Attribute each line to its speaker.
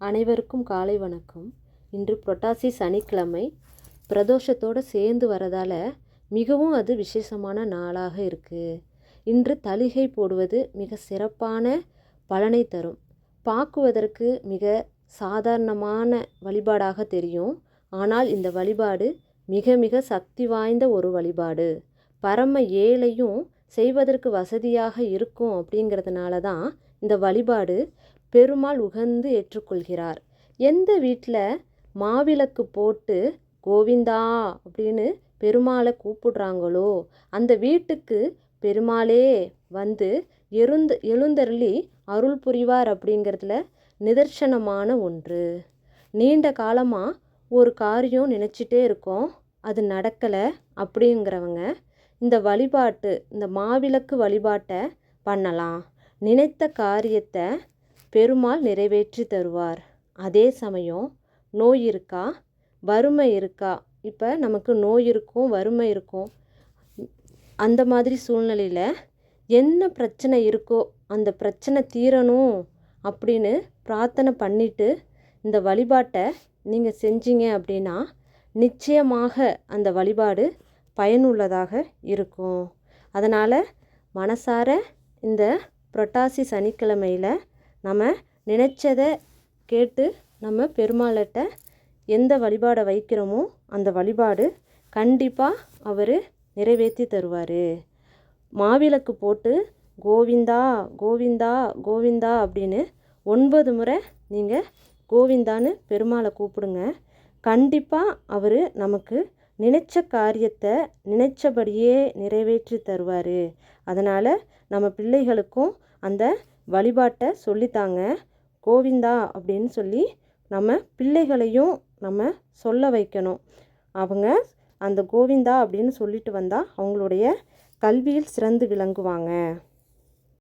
Speaker 1: அனைவருக்கும் காலை வணக்கம். இன்று புரட்டாசி சனிக்கிழமை பிரதோஷத்தோடு சேர்ந்து வரதால் மிகவும் அது விசேஷமான நாளாக இருக்குது இன்று தலிகை போடுவது மிக சிறப்பான பலனை தரும். பார்க்குவதற்கு மிக சாதாரணமான வழிபாடாக தெரியும். ஆனால் இந்த வழிபாடு மிக மிக சக்தி வாய்ந்த ஒரு வழிபாடு. பரம ஏழையும் செய்வதற்கு வசதியாக இருக்கும் அப்படிங்கிறதுனால தான் இந்த வழிபாடு பெருமாள் உகந்து ஏற்றுக்கொள்கிறார். எந்த வீட்டில் மாவிளக்கு போட்டு கோவிந்தா அப்படின்னு பெருமாளை கூப்பிடுறாங்களோ அந்த வீட்டுக்கு பெருமாளே வந்து எழுந்து எழுந்தருளி அருள் புரிவார் அப்படிங்கிறதுல நிதர்சனமான ஒன்று. நீண்ட காலமாக ஒரு காரியம் நினச்சிட்டே இருக்கோம் அது நடக்கலை அப்படிங்கிறவங்க இந்த வழிபாட்டு இந்த மாவிளக்கு வழிபாட்டை பண்ணலாம். நினைத்த காரியத்தை பெருமாள் நிறைவேற்றி தருவார். அதே சமயம் நோய் இருக்கா? வறுமை இருக்கா? இப்போ நமக்கு நோய் இருக்கும் வறுமை இருக்கும். அந்த மாதிரி சூழ்நிலையில் என்ன பிரச்சனை இருக்கோ அந்த பிரச்சனை தீரணும் அப்படின்னு பிரார்த்தனை பண்ணிவிட்டு இந்த வழிபாட்டை நீங்கள் செஞ்சீங்க அப்படின்னா நிச்சயமாக அந்த வழிபாடு பயனுள்ளதாக இருக்கும். அதனால் மனசார இந்த புரட்டாசி சனிக்கிழமையில் நம்ம நினச்சதை கேட்டு நம்ம பெருமாள்கிட்ட எந்த வழிபாடை வைக்கிறோமோ அந்த வழிபாடு கண்டிப்பாக அவர் நிறைவேற்றி தருவார். மாவிளக்கு போட்டு கோவிந்தா கோவிந்தா கோவிந்தா அப்படின்னு ஒன்பது முறை நீங்கள் கோவிந்தான்னு பெருமாளை கூப்பிடுங்க. கண்டிப்பாக அவர் நமக்கு நினைச்ச காரியத்தை நினைச்சபடியே நிறைவேற்றி தருவார். அதனால் நம்ம பிள்ளைகளுக்கும் அந்த வழிபாட்டை சொல்லித்தாங்க. கோவிந்தா அப்படின்னு சொல்லி நம்ம பிள்ளைகளையும் நம்ம சொல்ல வைக்கணும். அவங்க அந்த கோவிந்தா அப்படின்னு சொல்லிட்டு வந்தால் அவங்களுடைய கல்வியில் சிறந்து விளங்குவாங்க.